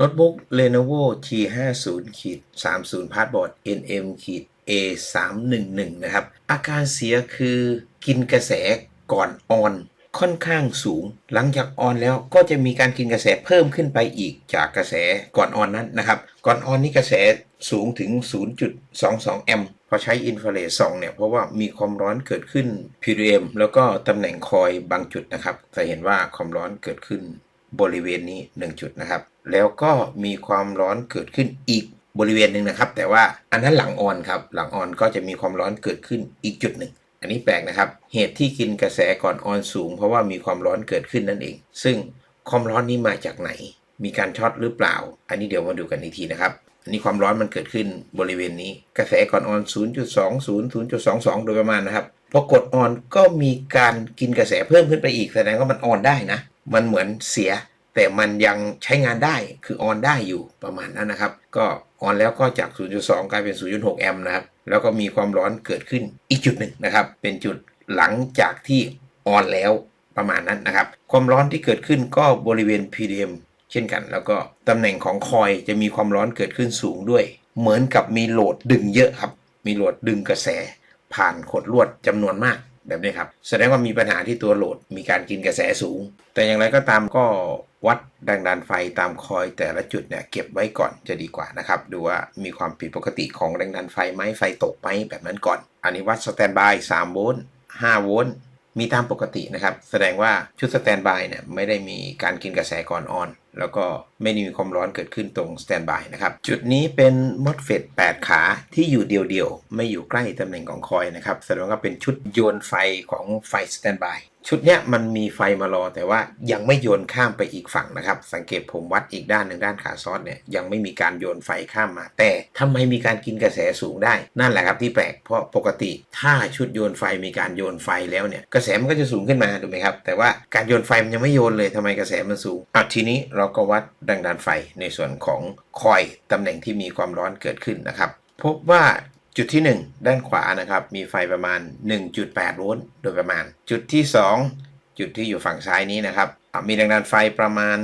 โน้ตบุ๊ก Lenovo G50 ขีด30 p a s s b o a r d NM ขีด A311 นะครับ อาการเสียคือกินกระแสก่อนออนค่อนข้างสูง หลังจากออนแล้วก็จะมีการกินกระแสเพิ่มขึ้นไปอีกจากกระแสก่อนออนนั้นนะครับ ก่อนออนนี่กระแสสูงถึง 0.22 แอมป์พอใช้อินฟราเรดส่องเนี่ยเพราะว่ามีความร้อนเกิดขึ้น PWM แล้วก็ตำแหน่งคอยบางจุดนะครับ จะเห็นว่าความร้อนเกิดขึ้น บริเวณนี้ 1 จุดนะครับ แล้วก็มีความร้อนเกิดขึ้นอีกบริเวณหนึ่งนะครับ แต่ว่าอันนั้นหลังออนครับหลังออนก็จะมีความร้อนเกิดขึ้นอีกจุดหนึ่งอันนี้แปลกนะครับ เหตุที่กินกระแสก่อนออนสูง เพราะว่ามีความร้อนเกิดขึ้นนั่นเอง ซึ่งความร้อนนี้มาจากไหน มีการช็อตหรือเปล่า อันนี้เดี๋ยวมาดูกันอีกทีนะครับ อันนี้ความร้อนมันเกิดขึ้นบริเวณนี้ กระแสก่อนออน 0.20 0.22 โดยประมาณนะครับ พอกดออนก็มีการกินกระแสเพิ่มขึ้นไปอีกแสดงว่ามันออนได้นะ มันเหมือนเสีย แต่มันยังใช้งานได้คือออนได้อยู่ประมาณนั้นนะครับ ก็ออนแล้วก็จาก 0.2 กลายเป็น 0.6 แอมป์นะครับ แล้วก็มีความร้อนเกิดขึ้นอีกจุดหนึ่งนะครับ เป็นจุดหลังจากที่ออนแล้วประมาณนั้นนะครับ ความร้อนที่เกิดขึ้นก็บริเวณ PDM เช่นกัน แล้วก็ตำแหน่งของคอยจะมีความร้อนเกิดขึ้นสูงด้วย เหมือนกับมีโหลดดึงเยอะครับ มีโหลดดึงกระแสผ่านขดลวดจำนวนมาก แบบนี้ครับ แสดงว่ามีปัญหาที่ตัวโหลดมีการกินกระแสสูง แต่อย่างไรก็ตามก็วัดแรงดันไฟตามคอยแต่ละจุดเนี่ยเก็บไว้ก่อนจะดีกว่านะครับ ดูว่ามีความผิดปกติของแรงดันไฟไหมไฟตกไหมแบบนั้นก่อน อันนี้วัดสแตนบาย3โวลต์5โวลต์มีตามปกตินะครับ แสดงว่าชุดสแตนบายเนี่ยไม่ได้มีการกินกระแสก่อนออน แล้วก็ไม่มีความร้อนเกิดขึ้นตรงสแตนบายนะครับ จุดนี้เป็นมอสเฟต8 ขาที่อยู่เดียวๆ ไม่อยู่ใกล้ตำแหน่งของคอยนะครับแสดงว่าเป็นชุดโยนไฟของไฟสแตนบาย ชุดเนี้ยมันมีไฟมารอแต่ว่ายังไม่โยนข้ามไปอีกฝั่งนะครับ สังเกตผมวัดอีกด้านหนึ่งด้านขาซอสเนี่ยยังไม่มีการโยนไฟข้ามมา แต่ทำไมมีการกินกระแสสูงได้ นั่นแหละครับที่แปลกเพราะปกติถ้าชุดโยนไฟมีการโยนไฟแล้วเนี่ยกระแสมันก็จะสูงขึ้นมาถูกไหมครับ แต่ว่าการโยนไฟมันยังไม่โยนเลยทำไมกระแสมันสูงอะทีนี้เราก็วัดแรงดันไฟในส่วนของคอยตำแหน่งที่มีความร้อนเกิดขึ้นนะครับพบว่า จุดที่ 1 ด้านขวานะครับมีไฟประมาณ 1.8 โวลต์โดยประมาณ จุดที่ 2 จุดที่อยู่ฝั่งซ้ายนี้นะครับมีแรงดันไฟประมาณ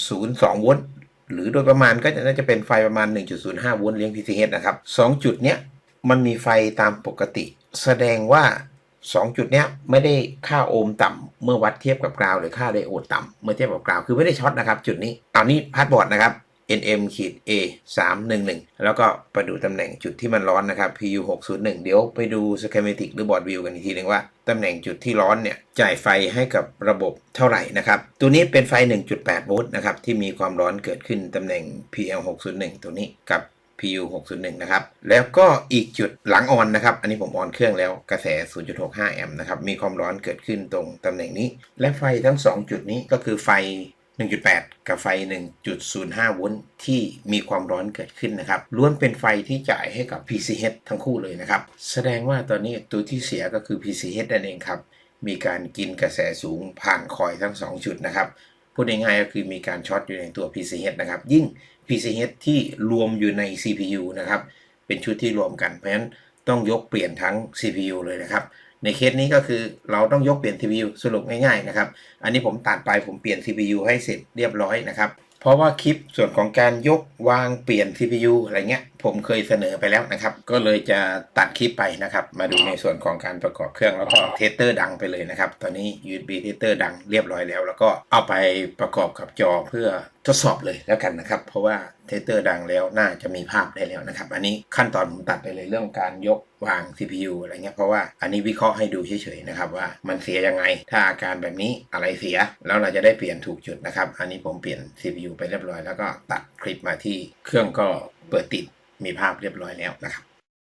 1.02 โวลต์หรือโดยประมาณก็น่าจะเป็นไฟประมาณ 1.05 โวลต์เลี้ยง PCH นะครับ2จุดเนี้ยมันมีไฟตามปกติ แสดงว่า 2 จุดเนี้ยไม่ได้ค่าโอห์มต่ำเมื่อวัดเทียบกับกราวหรือค่าไดโอดต่ำเมื่อเทียบกับกราวคือไม่ได้ช็อตนะครับ จุดนี้เอานี่พาสบอร์ดนะครับ NM ขีด A 3 1 1 แล้วก็ไปดูตำแหน่งจุดที่มันร้อนนะครับ PU 601 เดี๋ยวไปดู schematic หรือบอร์ดวิวกันอีกทีหนึ่งว่า ตำแหน่งจุดที่ร้อนเนี่ย จ่ายไฟให้กับระบบเท่าไหร่นะครับ ตัวนี้เป็นไฟ 1.8 โวลต์นะครับ ที่มีความร้อนเกิดขึ้นตำแหน่ง PL 601 ตัวนี้กับ PU 601 นะครับ แล้วก็อีกจุดหลังออนนะครับ อันนี้ผมออนเครื่องแล้วกระแส 0.65 แอมป์นะครับ มีความร้อนเกิดขึ้นตรงตำแหน่งนี้ และไฟทั้ง 2 จุดนี้ก็คือไฟ 1.8 กับไฟ 1.05 โวลต์ที่มีความร้อนเกิดขึ้นนะครับ ล้วนเป็นไฟที่จ่ายให้กับ PCH ทั้งคู่เลยนะครับ แสดงว่าตอนนี้ตัวที่เสียก็คือ PCH นั่นเองครับ มีการกินกระแสสูงผ่านคอยทั้ง 2 จุดนะครับ พูดง่ายๆก็คือมีการช็อตอยู่ในตัว PCH นะครับ ยิ่ง PCH ที่รวมอยู่ใน CPU นะครับ เป็นชุดที่รวมกัน เพราะฉะนั้นต้องยกเปลี่ยนทั้ง CPU เลยนะครับ ในเคสนี้ก็คือเราต้องยกเปลี่ยน CPU สรุปง่ายๆนะครับ อันนี้ผมตัดไปผมเปลี่ยน CPU ให้เสร็จเรียบร้อยนะครับ เพราะว่าคลิปส่วนของการยกวางเปลี่ยน CPU อะไรเงี้ย ผมเคยเสนอไปแล้วนะครับ ก็เลยจะตัดคลิปไปนะครับ มาดูในส่วนของการประกอบเครื่องแล้วก็เทสเตอร์ดังไปเลยนะครับ ตอนนี้ USB เทสเตอร์ดังเรียบร้อยแล้ว แล้วก็เอาไปประกอบกับจอเพื่อทดสอบเลยแล้วกันนะครับ เพราะว่าเทสเตอร์ดังแล้วน่าจะมีภาพได้แล้วนะครับ อันนี้ขั้นตอนผมตัดไปเลยเรื่องการยกวาง CPU อะไรเงี้ยเพราะว่าอันนี้วิเคราะห์ให้ดูเฉยๆนะครับว่ามันเสียยังไง ถ้าอาการแบบนี้อะไรเสีย แล้วเราจะได้เปลี่ยนถูกจุดนะครับ อันนี้ผมเปลี่ยน CPU ไปเรียบร้อยแล้วก็ตัดคลิปมาที่เครื่องก็ เปิดติดมีภาพเรียบร้อยแล้วนะครับ